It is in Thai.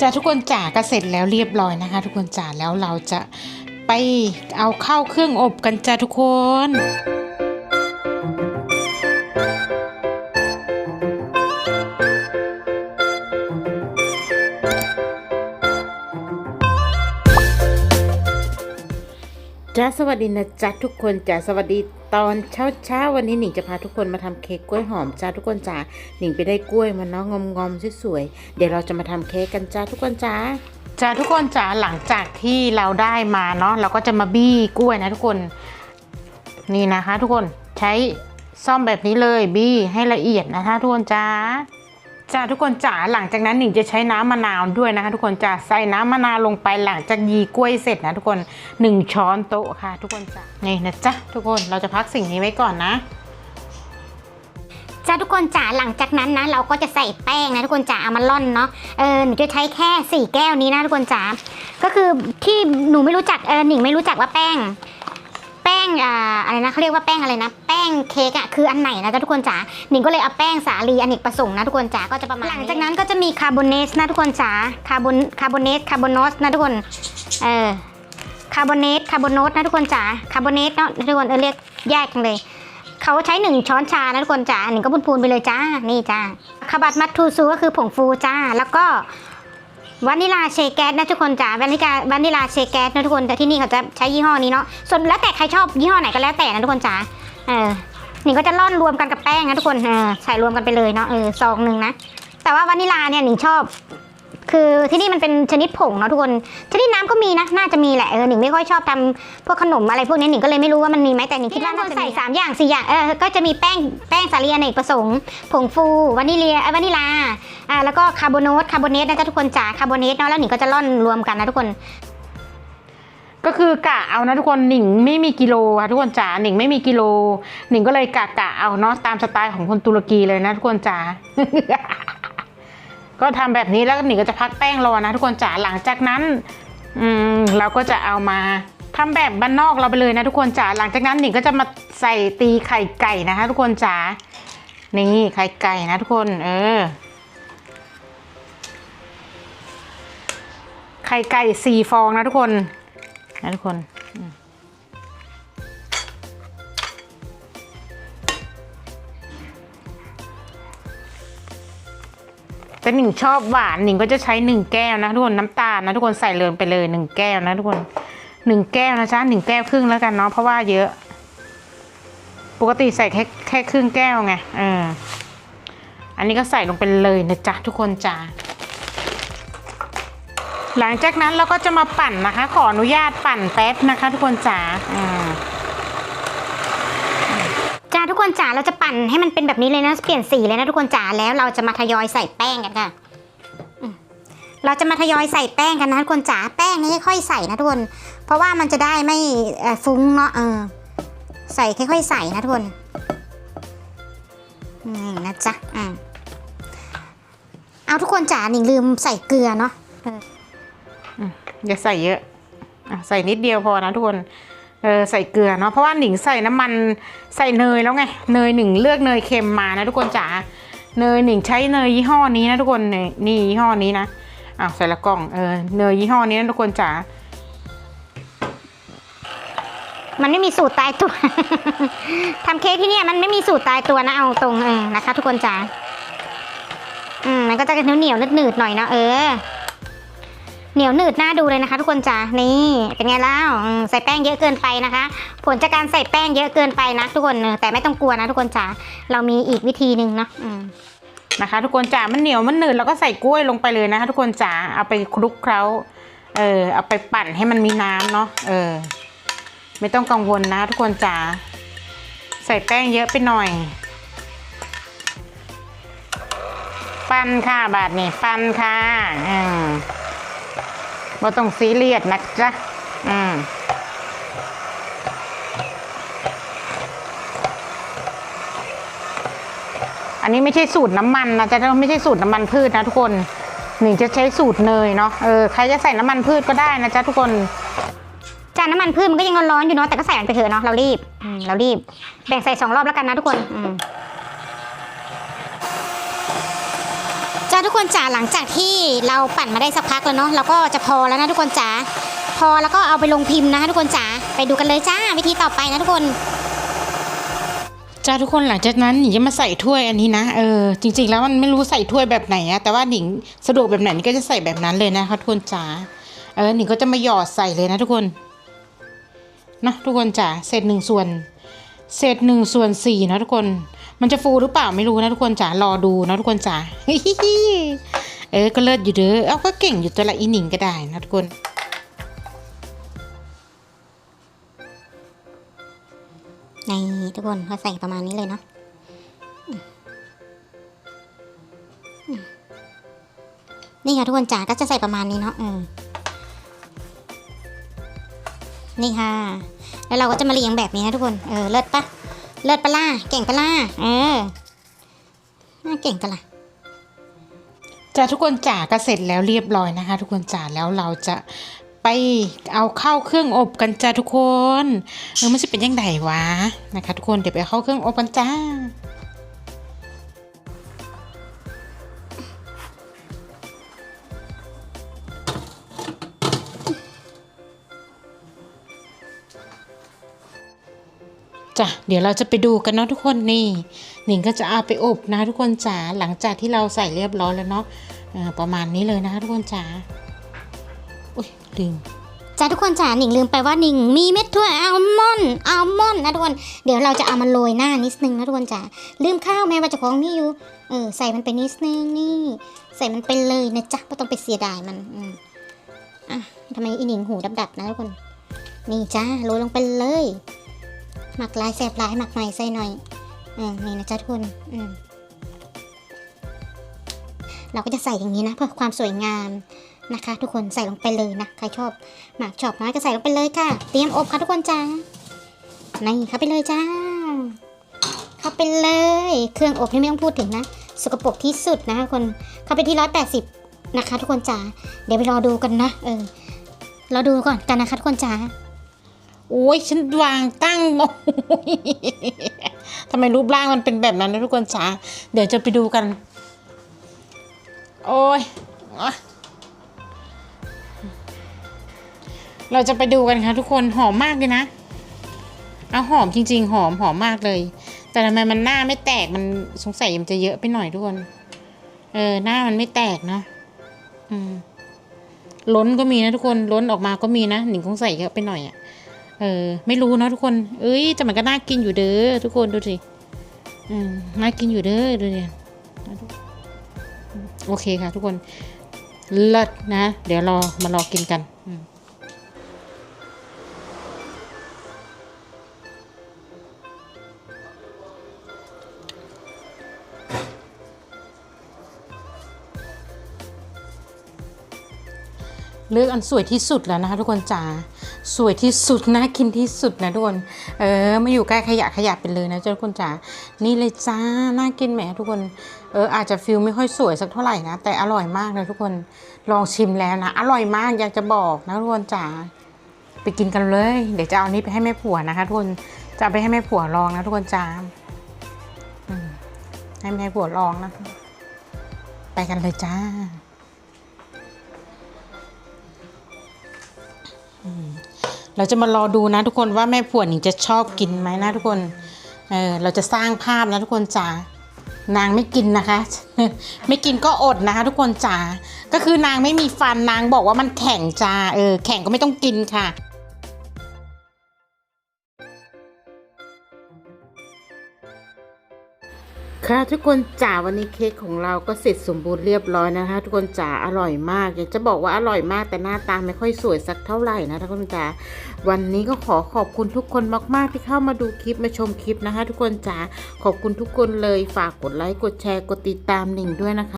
จ้าทุกคนจ๋าก็เสร็จแล้วเรียบร้อยนะคะ ทุกคนจ๋าแล้วเราจะไปเอาเข้าเครื่องอบกันจ้าทุกคนจ้าสวัสดีนะจ๊ะทุกคนจ้าสวัสดี ตอนเช้าเช้าวันนี้หนิงจะพาทุกคนมาทำเค้กกล้วยหอมจ้าทุกคนจ้าหนิงไปได้กล้วยมาเนาะงอมงอมสวยๆเดี๋ยวเราจะมาทำเค้กกันจ้าทุกคนจ้าจ้าทุกคนจ้าหลังจากที่เราได้มาเนาะเราก็จะมาบี้กล้วยนะทุกคนนี่นะคะ ทุกคนใช้ซ่อมแบบนี้เลยบี้ให้ละเอียดนะคะทุกคนจ้า จ้าทุกคนจ๋าหลังจากนั้นหนิงจะใช้น้ำมะนาวด้วยนะคะ ทุกคนจะใส่น้ำมะนาวลงไปหลังจากยีกล้วยเสร็จนะ ทุกคนหนึ่งช้อนโต๊ะค่ะ ทุกคนจ้านี่นะจ๊ะทุกคนเราจะพักสิ่งนี้ไว้ก่อนนะจ้าทุกคนจ๋าหลังจากนั้นนะ เราก็จะใส่แป้งนะทุกคนจ๋าเอามาล่อนเนาะเออหนูจะใช้แค่สี่แก้วนี้นะทุกคนจ๋าก็คือที่หนูไม่รู้จักเออหนิงไม่รู้จักว่าแป้ง ป้งอ่าอะไรนะเขาเรียกว่าแป้งอะไรนะ แป้งเค้กอะคืออันไหนนะจ๊ะทุกคนจ๋าหนิงก็เลยเอาแป้งสาลีอเนกประสงค์นะทุกคนจ๋าก็จะประมาณหลังจากนั้นก็จะมีคาร์บอนเนสนะทุกคนจ๋าคาร์บอนคาร์บอนเนสคาร์บอนอสนะทุกคนเออคาร์บอนเนสคาร์บอนอสนะทุกคนจ๋าคาร์บอนเนสเนาะทุกคนเออเรียกแยกกันเลยเขาใช้หนึ่งช้อนชานะทุกคนจ้าหนึ่งก็พูนๆไปเลยจ้า นี่จ้าคาบัตมัตทูซูก็คือผงฟูจ้า แล้วก็ วานิลาเชคแก๊สนะทุกคนจ้าวานิลาวานิลาเชคแก๊สนะทุกคนแต่ที่นี่เขาจะใช้ยี่ห้อนี้เนาะส่วนแล้วแต่ใครชอบยี่ห้อไหนก็แล้วแต่นะทุกคนจ้าเออหนิงก็จะร่อนรวมกันกับแป้งนะทุกคนเออใส่รวมกันไปเลยเนาะเออซองหนึ่งนะแต่ว่าวานิลาเนี่ยหนิงชอบ คือที่นี่มันเป็นชนิดผงเนาะทุกคนชนิดน้ำก็มีนะน่าจะมีแหละเออหนิงไม่ค่อยชอบทำพวกขนมอะไรพวกนี้หนิงก็เลยไม่รู้ว่ามันมีไหมแต่หนิงคิดว่าน่าจะใส่สามอย่างสี่อย่างเออก็จะมีแป้งแป้งสาลีอเนกประสงค์ผงฟูวานิเลียเอ้ยวานิลาอ่าแล้วก็คาร์บอนโนตคาร์บอเนตนะจ๊ะทุกคนจ๋าคาร์บอเนตเนาะแล้วหนิงก็จะร่อนรวมกันนะทุกคน ก็คือกะเอานะทุกคนหนิงไม่มีกิโลค่ะทุกคนจ๋าหนิงไม่มีกิโล หนิงก็เลยกะกะเอาเนาะตามสไตล์ของคนตุรกีเลยนะทุกคนจ๋า ก็ทำแบบนี้แล้วหนิงก็จะพักแป้งรอนะ ทุกคนจ๋าหลังจากนั้นอืมเราก็จะเอามาทำแบบบ้านนอกเราไปเลยนะทุกคนจ๋าหลังจากนั้นหนิงก็จะมาใส่ตีไข่ไก่นะคะ ทุกคนจ๋านี่ไข่ไก่นะทุกคนเออไข่ไก่สี่ฟองนะทุกคนนะทุกคน แต่หนิงชอบหวานหนิงก็จะใช้หนึ่งแก้วนะทุกคนน้ำตาลนะทุกคนใส่เลยไปเลยหนึ่งแก้วนะทุกคนหนึ่งแก้วนะจ๊ะหนึ่งแก้วครึ่งแล้วกันเนาะเพราะว่าเยอะ ปกติใส่แค่แค่ครึ่งแก้วไงเอออันนี้ก็ใส่ลงไปเลยนะจ๊ะทุกคนจ้าหลังจากนั้นเราก็จะมาปั่นนะคะ ขออนุญาตปั่นแป๊บนะคะ ทุกคนจ๋าอืมจ้าทุกคนจ๋าเราจะ ปั่นให้มันเป็นแบบนี้เลยนะ เปลี่ยนสีเลยนะทุกคนจ๋าแล้วเราจะมาทยอยใส่แป้งกันค่ะเราจะมาทยอยใส่แป้งกันนะทุกคนจ๋าแป้งนี้ค่อยใส่นะทุกคนเพราะว่ามันจะได้ไม่ฟุ้งเนาะเออใส่ค่อยๆใส่นะทุกคนนี่นะจ๊ะอ่าเอาทุกคนจ๋าหนิงลืมใส่เกลือเนาะอย่าใส่เยอะใส่นิดเดียวพอนะทุกคน เออใส่เกลือเนาะเพราะว่าหนิงใส่น้ำมันใส่เนยแล้วไงเนยหนิงเลือกเนยเค็มมานะทุกคนจ๋าเนยหนิงใช้เนยยี่ห้อนี้นะทุกคนนี่นี่ยี่ห้อนี้นะอ้าวใส่ละกล่องเออเนยยี่ห้อนี้นะทุกคนจ๋ามันไม่มีสูตรตายตัวทำเค้กที่เนี่ยมันไม่มีสูตรตายตัวนะเอาตรงเออนะคะ ทุกคนจ๋าอืมมันก็จะเหนียวเหนียวๆหนืดๆหน่อยนะเออ เหนียวหนืดหน้าดูเลยนะคะ ทุกคนจ๋านี่เป็นไงแล้วใส่แป้งเยอะเกินไปนะคะ ผลจากการใส่แป้งเยอะเกินไปนะทุกคนเแต่ไม่ต้องกลัวนะทุกคนจ๋าเรามีอีกวิธีหนึ่งเนาะนะคะ ทุกคนจ๋ามันเหนียวมันหนืดแล้วก็ใส่กล้วยลงไปเลยนะคะ ทุกคนจ๋าเอาไปคลุกเคล้าเออเอาไปปั่นให้มันมีน้ำเนาะเออ ไม่ต้องกังวลนะ ทุกคนจ๋าใส่แป้งเยอะไปหน่อย ปั้นค่ะบาทนี่ปั้นค่ะอืม บ่ต้องซีเรียสนะจ๊ะอืมอันนี้ไม่ใช่สูตรน้ำมันนะจ๊ะไม่ใช่สูตรน้ำมันพืชนะทุกคนหนึ่งจะใช้สูตรเนยเนาะเออใครจะใส่น้ำมันพืชก็ได้นะจ๊ะทุกคนจานน้ำมันพืชมันก็ยังร้อนๆอยู่เนาะแต่ก็ใส่ไปเถอะเนาะเรารีบเรารีบแบ่งใส่สองรอบแล้วกันนะทุกคนอืม จ้าทุกคนจ๋าหลังจากที่เราปั่นมาได้สักพักแล้วเนาะเราก็จะพอแล้วนะทุกคนจ๋าพอแล้วก็เอาไปลงพิมพ์นะคะทุกคนจ๋าไปดูกันเลยจ้าวิธีต่อไปนะทุกคนจ้าทุกคนหลังจากนั้นหนิงจะมาใส่ถ้วยอันนี้นะเออจริง ๆ แล้วมันไม่รู้ใส่ถ้วยแบบไหนอะแต่ว่าหนิงสะดวกแบบไหนนี่ก็จะใส่แบบนั้นเลยนะคะทุกคนจ๋าเออหนิงก็จะมาหยอดใส่เลยนะทุกคนนะทุกคนจ๋าเศษหนึ่งส่วนเศษหนึ่งส่วนสี่นะทุกคน มันจะฟูหรือเปล่าไม่รู้นะทุกคนจ๋ารอดูนะทุกคนจ๋าเออก็เลิศอยู่เด้อเอาก็เก่งอยู่ตัวละอีหนิงก็ได้นะทุกคนในทุกคนเราใส่ประมาณนี้เลยเนาะนี่ค่ะทุกคนจ๋าก็จะใส่ประมาณนี้เนาะอืมนี่ค่ะ แล้วเราก็จะมาเรียงแบบนี้นะทุกคน เออ เลิศปะ เลิศปะล่าเก่งปะล่าเออน่าเก่งปะล่ะจ้าทุกคนจ๋าก็เสร็จแล้วเรียบร้อยนะคะ ทุกคนจ๋าแล้วเราจะไปเอาเข้าเครื่องอบกันจ้าทุกคนเออมันจะเป็นยังไงวะนะคะ ทุกคนเดี๋ยวไปเข้าเครื่องอบกันจ้า จ้ะเดี๋ยวเราจะไปดูกันเนาะทุกคนนี่หนิงก็จะเอาไปอบนะทุกคนจ๋าหลังจากที่เราใส่เรียบร้อยแล้วเนาะประมาณนี้เลยนะทุกคนจ๋าอุ้ยลืมจ้าทุกคนจ๋าหนิงลืมไปว่าหนิงมีเม็ดถั่วอัลมอนด์อัลมอนด์นะทุกคนเดี๋ยวเราจะเอามาโรยหน้านิดนึงนะทุกคนจ๋าลืมข้าวแม่ว่าจะของมีอยู่เออใส่มันไปนิดนึงนี่ ใส่มันไปเลยนะจ๊ะไม่ต้องไปเสียดายมันอืมอะทำไมอีหนิงหูดับๆนะทุกคน นี่จ้าโรยลงไปเลย หมักลายแสบลายหมักหน่อยใส่หน่อยอืมนี่นะจ๊ะทุกคนอืมเราก็จะใส่อย่างนี้นะเพื่อความสวยงามนะคะ ทุกคนใส่ลงไปเลยนะใครชอบหมากชอบน้อยก็ใส่ลงไปเลยค่ะ เตรียมอบค่ะทุกคนจ้านี่เข้าไปเลยจ้า เข้าไปเลย เครื่องอบนี่ไม่ต้องพูดถึงนะสกปรกที่สุดนะคะคนเข้าไปที่ร้อยแปดสิบนะคะ ทุกคนจ้าเดี๋ยวไปรอดูกันนะเออรอดูก่อนกันนะคะทุกคนจ้า โอ้ยฉันวางตั้งโอ้ยทำไมรูปร่างมันเป็นแบบนั้นนะทุกคนจ๋าเดี๋ยวจะไปดูกัน โอ้ยเราจะไปดูกันค่ะทุกคนหอมมากเลยนะเอาหอมจริง ๆ หอมหอมมากเลย แต่ทำไมมันหน้าไม่แตกมันสงสัยมันจะเยอะไปหน่อยทุกคน เออหน้ามันไม่แตกเนาะอืมล้นก็มีนะทุกคนล้นออกมาก็มีนะหนิงคงใส่เยอะไปหน่อยอะ่ะ เออไม่รู้นะทุกคน เอ้ยแต่มันก็น่ากินอยู่เด้อทุกคนดูสิน่ากินอยู่เด้อดูดิโอเคค่ะ ทุกคนเลิศนะ เดี๋ยวรอมารอกินกันเลือกอันสวยที่สุดแล้วนะคะทุกคนจ๋า สวยที่สุดน่ากินที่สุดนะทุกคน เออมาอยู่ใกล้ขยะขยะไปเลยนะเจ้าทุกคนจ๋า นี่เลยจ้า น่ากินแหมทุกคน เอออาจจะฟิลไม่ค่อยสวยสักเท่าไหร่นะ แต่อร่อยมากเลยทุกคน ลองชิมแล้วนะ อร่อยมากอยากจะบอกนะทุกคนจ๋า ไปกินกันเลย เดี๋ยวจะเอานี้ไปให้แม่ผัวนะคะทุกคน จะไปให้แม่ผัวลองนะทุกคนจ๋าให้แม่ผัวลองนะ ไปกันเลยจ้า เราจะมารอดูนะทุกคนว่าแม่ผัวหนิงจะชอบกินไหมนะทุกคน เออเราจะสร้างภาพนะทุกคนจ๋านางไม่กินนะคะ ไม่กินก็อดนะคะ ทุกคนจ๋าก็คือนางไม่มีฟันนางบอกว่ามันแข็งจ้าเออแข็งก็ไม่ต้องกินค่ะ ค่ะทุกคนจ๋าวันนี้เค้กของเราก็เสร็จสมบูรณ์เรียบร้อยนะคะ ทุกคนจ๋าอร่อยมาก อยากจะบอกว่าอร่อยมากแต่หน้าตาไม่ค่อยสวยสักเท่าไหร่นะทุกคนจ๋าวันนี้ก็ขอขอบคุณทุกคนมาก ๆ ที่เข้ามาดูคลิปมาชมคลิปนะคะ ทุกคนจ๋าขอบคุณทุกคนเลยฝากกดไลค์กดแชร์กดติดตามหนิงด้วยนะคะ